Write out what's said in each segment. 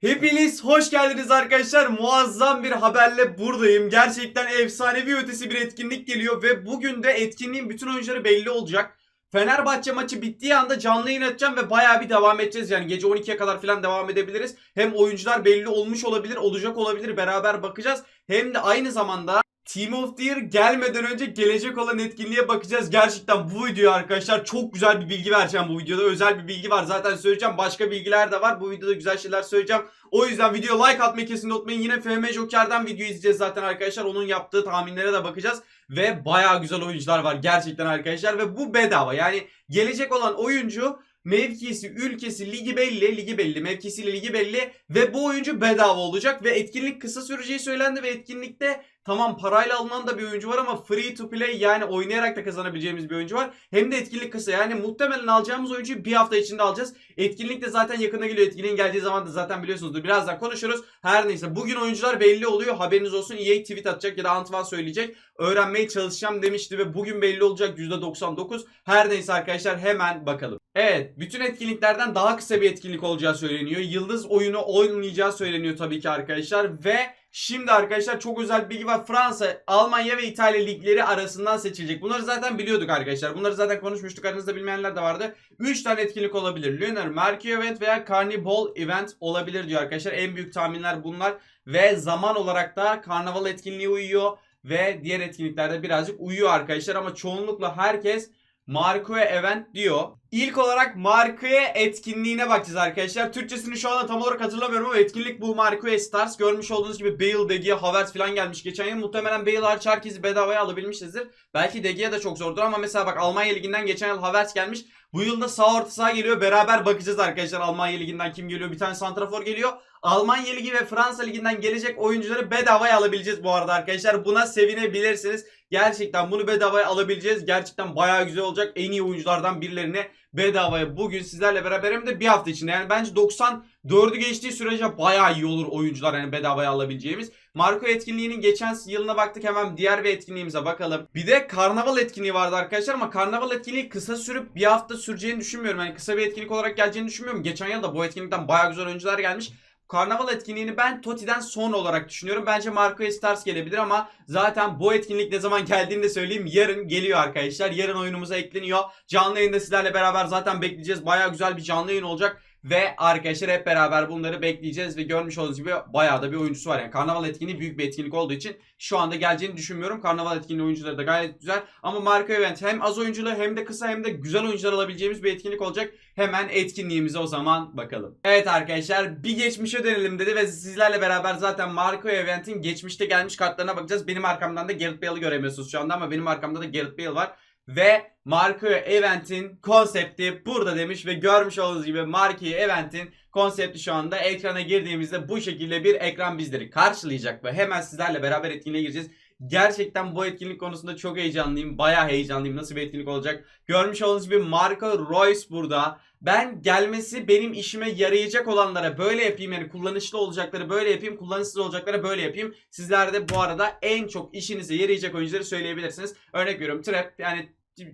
Hepiniz hoş geldiniz arkadaşlar. Muazzam bir haberle buradayım. Gerçekten efsanevi ötesi bir etkinlik geliyor ve bugün de etkinliğin bütün oyuncuları belli olacak. Fenerbahçe maçı bittiği anda canlı yayın açacağım ve bayağı bir devam edeceğiz. Yani gece 12'ye kadar falan devam edebiliriz. Hem oyuncular belli olmuş olabilir, olacak olabilir. Beraber bakacağız. Hem de aynı zamanda Team of the Year gelmeden önce gelecek olan etkinliğe bakacağız. Gerçekten bu videoya arkadaşlar çok güzel bir bilgi vereceğim bu videoda. Özel bir bilgi var. Zaten söyleyeceğim. Başka bilgiler de var. Bu videoda güzel şeyler söyleyeceğim. O yüzden video like atmayı kesin unutmayın. Yine FM Joker'den video izleyeceğiz zaten arkadaşlar. Onun yaptığı tahminlere de bakacağız. Ve bayağı güzel oyuncular var gerçekten arkadaşlar. Ve bu bedava. Yani gelecek olan oyuncu mevkisi, ülkesi, ligi belli, ligi belli, mevkisiyle ligi belli ve bu oyuncu bedava olacak ve etkinlik kısa süreceği söylendi ve etkinlikte tamam parayla alınan da bir oyuncu var ama free to play yani oynayarak da kazanabileceğimiz bir oyuncu var. Hem de etkinlik kısa yani muhtemelen alacağımız oyuncuyu bir hafta içinde alacağız. Etkinlik de zaten yakına geliyor. Etkinliğin geldiği zaman da zaten biliyorsunuzdur. Birazdan konuşuruz. Her neyse bugün oyuncular belli oluyor. Haberiniz olsun. EA tweet atacak ya da Antwan söyleyecek. Öğrenmeye çalışacağım demişti ve bugün belli olacak %99. Her neyse arkadaşlar hemen bakalım. Evet, bütün etkinliklerden daha kısa bir etkinlik olacağı söyleniyor. Yıldız oyunu oynayacağı söyleniyor tabii ki arkadaşlar ve Şimdi arkadaşlar çok özel bilgi var. Fransa, Almanya ve İtalya ligleri arasından seçilecek. Bunları zaten biliyorduk arkadaşlar. Bunları zaten konuşmuştuk. Aranızda bilmeyenler de vardı. 3 tane etkinlik olabilir. Lunar, Mercury Event veya Carnival Event olabilir diyor arkadaşlar. En büyük tahminler bunlar. Ve zaman olarak da Karnaval etkinliği uyuyor. Ve diğer etkinliklerde birazcık uyuyor arkadaşlar. Ama çoğunlukla herkes Marco'ya event diyor. İlk olarak Marco'ya etkinliğine bakacağız arkadaşlar. Türkçesini şu anda tam olarak hatırlamıyorum ama etkinlik bu Marco'ya Stars. Görmüş olduğunuz gibi Bale, De Gea, Havertz falan gelmiş geçen yıl. Muhtemelen Bale hariç herkesi bedavaya alabilmişizdir. Belki De Gea da çok zordur ama mesela bak Almanya Ligi'nden geçen yıl Havertz gelmiş. Bu yılda sağ orta saha geliyor. Beraber bakacağız arkadaşlar Almanya Ligi'nden kim geliyor. Bir tane santrafor geliyor. Almanya Ligi ve Fransa Ligi'nden gelecek oyuncuları bedavaya alabileceğiz bu arada arkadaşlar. Buna sevinebilirsiniz. Gerçekten bunu bedavaya alabileceğiz. Gerçekten bayağı güzel olacak. En iyi oyunculardan birilerini bedavaya bugün sizlerle beraber hem de bir hafta içinde. Yani bence 94'ü geçtiği sürece bayağı iyi olur oyuncular yani bedavaya alabileceğimiz. Marco etkinliğinin geçen yılına baktık hemen diğer bir etkinliğimize bakalım. Bir de karnaval etkinliği vardı arkadaşlar ama karnaval etkinliği kısa sürüp bir hafta süreceğini düşünmüyorum. Yani kısa bir etkinlik olarak geleceğini düşünmüyorum. Geçen yıl da bu etkinlikten bayağı güzel oyuncular gelmiş. Karnaval etkinliğini ben Toti'den sonra olarak düşünüyorum. Bence Marco Stars gelebilir ama zaten bu etkinlik ne zaman geldiğini de söyleyeyim. Yarın geliyor arkadaşlar. Yarın oyunumuza ekleniyor. Canlı yayında sizlerle beraber zaten bekleyeceğiz. Baya güzel bir canlı yayın olacak. Ve arkadaşlar hep beraber bunları bekleyeceğiz ve görmüş olduğunuz gibi bayağı da bir oyuncusu var. Yani karnaval etkinliği büyük bir etkinlik olduğu için şu anda geleceğini düşünmüyorum. Karnaval etkinliği oyuncuları da gayet güzel. Ama Marco Event hem az oyunculu hem de kısa hem de güzel oyuncular alabileceğimiz bir etkinlik olacak. Hemen etkinliğimize o zaman bakalım. Evet arkadaşlar bir geçmişe dönelim dedi ve sizlerle beraber zaten Marco Event'in geçmişte gelmiş kartlarına bakacağız. Benim arkamdan da Gareth Bale'ı göremiyorsunuz şu anda ama benim arkamda da Gareth Bale var. Ve Marco Event'in konsepti burada demiş ve görmüş olduğunuz gibi Marco Event'in konsepti şu anda ekrana girdiğimizde bu şekilde bir ekran bizleri karşılayacak ve hemen sizlerle beraber etkinliğe gireceğiz. Gerçekten bu etkinlik konusunda çok heyecanlıyım. Bayağı heyecanlıyım. Nasıl bir etkinlik olacak? Görmüş olduğunuz gibi Marco Royce burada. Ben gelmesi benim işime yarayacak olanlara böyle yapayım. Yani kullanışlı olacakları böyle yapayım. Kullanışsız olacaklara böyle yapayım. Sizler de bu arada en çok işinize yarayacak oyuncuları söyleyebilirsiniz. Örnek veriyorum Trap yani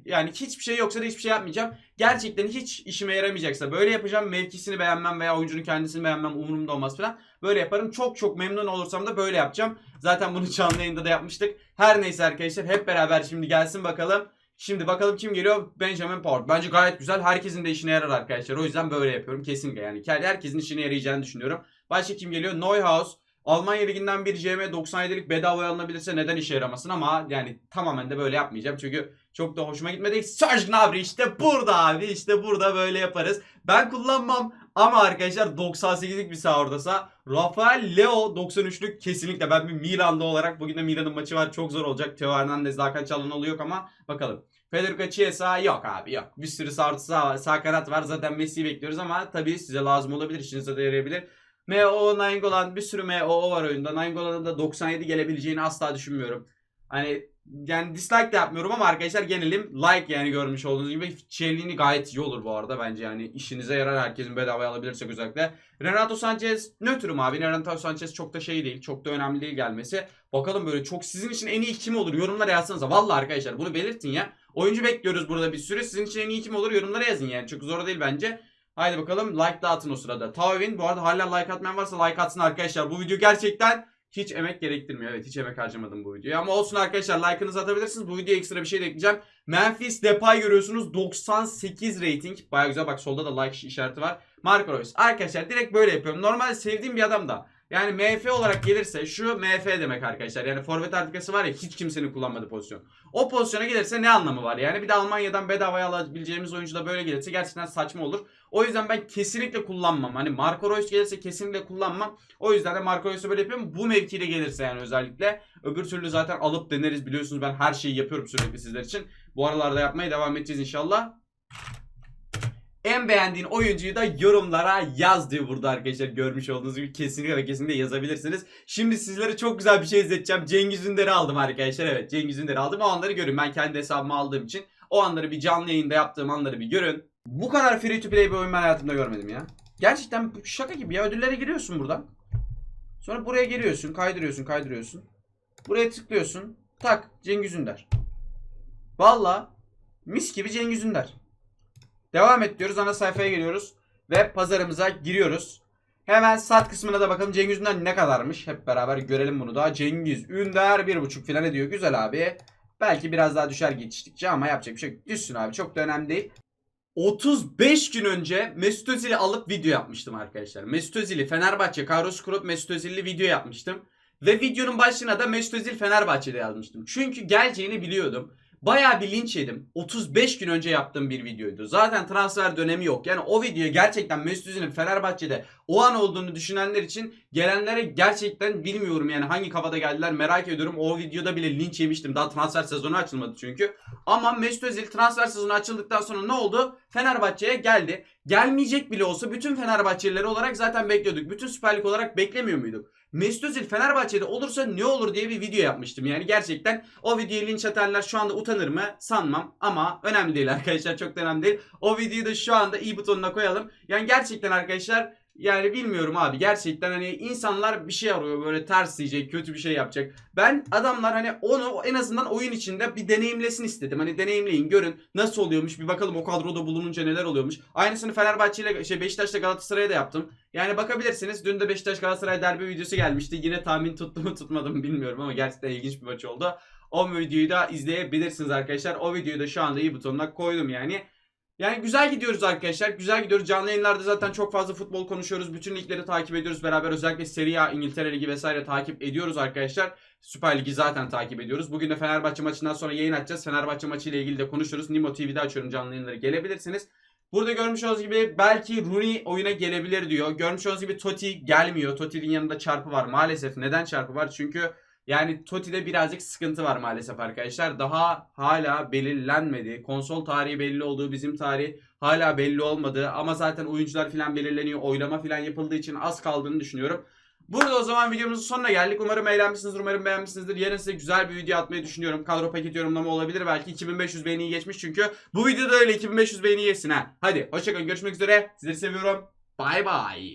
yani hiçbir şey yoksa da hiçbir şey yapmayacağım. Gerçekten hiç işime yaramayacaksa böyle yapacağım. Mevkisini beğenmem veya oyuncunun kendisini beğenmem umurumda olmaz falan. Böyle yaparım. Çok çok memnun olursam da böyle yapacağım. Zaten bunu canlı yayında da yapmıştık. Her neyse arkadaşlar hep beraber şimdi gelsin bakalım. Şimdi bakalım kim geliyor? Benjamin Port. Bence gayet güzel. Herkesin de işine yarar arkadaşlar. O yüzden böyle yapıyorum. Kesinlikle yani. Herkesin işine yarayacağını düşünüyorum. Başka kim geliyor? Neuhaus. Almanya Ligi'nden bir CM 97'lik bedavaya alınabilirse neden işe yaramasın ama yani tamamen de böyle yapmayacağım. Çünkü çok da hoşuma gitmedi. Serge Gnabry işte burada abi. işte burada böyle yaparız. Ben kullanmam ama arkadaşlar 98'lik bir sağ oradasa. Rafael Leo 93'lük kesinlikle ben bir Milan'da olarak bugün de Milan'ın maçı var. Çok zor olacak. Teo Hernandez, Hakan Çalhanoğlu yok ama bakalım. Federico Chiesa yok abi yok. Bir sürü sağ, sağ, sağ kanat var. Zaten Messi'yi bekliyoruz ama tabii size lazım olabilir. işinize de yarayabilir. MO Nainggolan bir sürü MO var oyunda. Nainggolan'ın da 97 gelebileceğini asla düşünmüyorum. Hani yani dislike de yapmıyorum ama arkadaşlar genelim like yani görmüş olduğunuz gibi içeriğini gayet iyi olur bu arada bence yani işinize yarar herkesin bedavaya alabilirsek özellikle. Renato Sanchez nötrüm abi Renato Sanchez çok da şey değil çok da önemli değil gelmesi. Bakalım böyle çok sizin için en iyi kim olur yorumlara yazsanıza. Valla arkadaşlar bunu belirtin ya. Oyuncu bekliyoruz burada bir sürü sizin için en iyi kim olur yorumlara yazın yani çok zor değil bence. Haydi bakalım like dağıtın o sırada. Tavin bu arada hala like atmayan varsa like atsın arkadaşlar. Bu video gerçekten hiç emek gerektirmiyor. Evet hiç emek harcamadım bu videoya. Ama olsun arkadaşlar like'ınızı atabilirsiniz. Bu videoya ekstra bir şey de ekleyeceğim. Memphis Depay görüyorsunuz 98 rating. Baya güzel bak solda da like işareti var. Marco Reus. Arkadaşlar direkt böyle yapıyorum. Normalde sevdiğim bir adam da. Yani MF olarak gelirse şu MF demek arkadaşlar. Yani forvet artıkası var ya hiç kimsenin kullanmadığı pozisyon. O pozisyona gelirse ne anlamı var? Yani bir de Almanya'dan bedavaya alabileceğimiz oyuncu da böyle gelirse gerçekten saçma olur. O yüzden ben kesinlikle kullanmam. Hani Marco Reus gelirse kesinlikle kullanmam. O yüzden de Marco Reus'u böyle yapıyorum. Bu mevkide gelirse yani özellikle. Öbür türlü zaten alıp deneriz biliyorsunuz ben her şeyi yapıyorum sürekli sizler için. Bu aralarda yapmaya devam edeceğiz inşallah. En beğendiğin oyuncuyu da yorumlara yaz diyor burada arkadaşlar. Görmüş olduğunuz gibi kesinlikle ve kesinlikle yazabilirsiniz. Şimdi sizlere çok güzel bir şey izleteceğim. Cengiz Ünder'i aldım arkadaşlar. Evet Cengiz Ünder'i aldım. O anları görün. Ben kendi hesabıma aldığım için. O anları bir canlı yayında yaptığım anları bir görün. Bu kadar free to play bir oyun ben hayatımda görmedim ya. Gerçekten şaka gibi ya. Ödüllere giriyorsun buradan. Sonra buraya geliyorsun. Kaydırıyorsun kaydırıyorsun. Buraya tıklıyorsun. Tak Cengiz Ünder. Valla mis gibi Cengiz Ünder. Devam et diyoruz. Ana sayfaya geliyoruz. Ve pazarımıza giriyoruz. Hemen sat kısmına da bakalım Cengiz Ünder ne kadarmış. Hep beraber görelim bunu da. Cengiz Ünder 1.5 falan ediyor. Güzel abi. Belki biraz daha düşer geçtikçe ama yapacak bir şey yok. Düşsün abi. Çok da önemli değil. 35 gün önce Mesut Özil'i alıp video yapmıştım arkadaşlar. Mesut Özil'i Fenerbahçe, Carlos Kurup Mesut Özil'li video yapmıştım. Ve videonun başlığına da Mesut Özil Fenerbahçe'de yazmıştım. Çünkü geleceğini biliyordum. Bayağı bir linç yedim. 35 gün önce yaptığım bir videoydu. Zaten transfer dönemi yok. Yani o video gerçekten Mesut Özil'in Fenerbahçe'de o an olduğunu düşünenler için gelenlere gerçekten bilmiyorum yani hangi kafada geldiler merak ediyorum. O videoda bile linç yemiştim. Daha transfer sezonu açılmadı çünkü. Ama Mesut Özil transfer sezonu açıldıktan sonra ne oldu? Fenerbahçe'ye geldi. Gelmeyecek bile olsa bütün Fenerbahçelileri olarak zaten bekliyorduk. Bütün Süper Lig olarak beklemiyor muyduk? Mesut Özil Fenerbahçe'de olursa ne olur diye bir video yapmıştım. Yani gerçekten o videoyu linç atanlar şu anda utanır mı? Sanmam ama önemli değil arkadaşlar çok da önemli değil. O videoyu da şu anda i butonuna koyalım. Yani gerçekten arkadaşlar yani bilmiyorum abi gerçekten hani insanlar bir şey arıyor böyle ters diyecek kötü bir şey yapacak. Ben adamlar hani onu en azından oyun içinde bir deneyimlesin istedim. Hani deneyimleyin görün nasıl oluyormuş bir bakalım o kadroda bulununca neler oluyormuş. Aynısını Fenerbahçe ile şey Beşiktaş'la Galatasaray'a da yaptım. Yani bakabilirsiniz dün de Beşiktaş Galatasaray derbi videosu gelmişti. Yine tahmin tuttu mu tutmadı mı bilmiyorum ama gerçekten ilginç bir maç oldu. O videoyu da izleyebilirsiniz arkadaşlar. O videoyu da şu anda iyi butonuna koydum yani. Yani güzel gidiyoruz arkadaşlar. Güzel gidiyoruz. Canlı yayınlarda zaten çok fazla futbol konuşuyoruz. Bütün ligleri takip ediyoruz beraber. Özellikle Serie A, İngiltere Ligi vesaire takip ediyoruz arkadaşlar. Süper Ligi zaten takip ediyoruz. Bugün de Fenerbahçe maçından sonra yayın açacağız. Fenerbahçe maçı ile ilgili de konuşuruz. Nimo TV'de açıyorum canlı yayınları. Gelebilirsiniz. Burada görmüş olduğunuz gibi belki Rooney oyuna gelebilir diyor. Görmüş olduğunuz gibi Totti gelmiyor. Totti'nin yanında çarpı var maalesef. Neden çarpı var? Çünkü yani Totti'de birazcık sıkıntı var maalesef arkadaşlar. Daha hala belirlenmedi. Konsol tarihi belli olduğu bizim tarih hala belli olmadı. Ama zaten oyuncular falan belirleniyor. Oylama falan yapıldığı için az kaldığını düşünüyorum. Burada o zaman videomuzun sonuna geldik. Umarım eğlenmişsinizdir, umarım beğenmişsinizdir. Yarın size güzel bir video atmayı düşünüyorum. Kadro paket yorumlama olabilir. Belki 2500 beğeniyi geçmiş çünkü. Bu videoda öyle 2500 beğeni yesin ha. Hadi hoşçakalın görüşmek üzere. Sizleri seviyorum. Bay bay.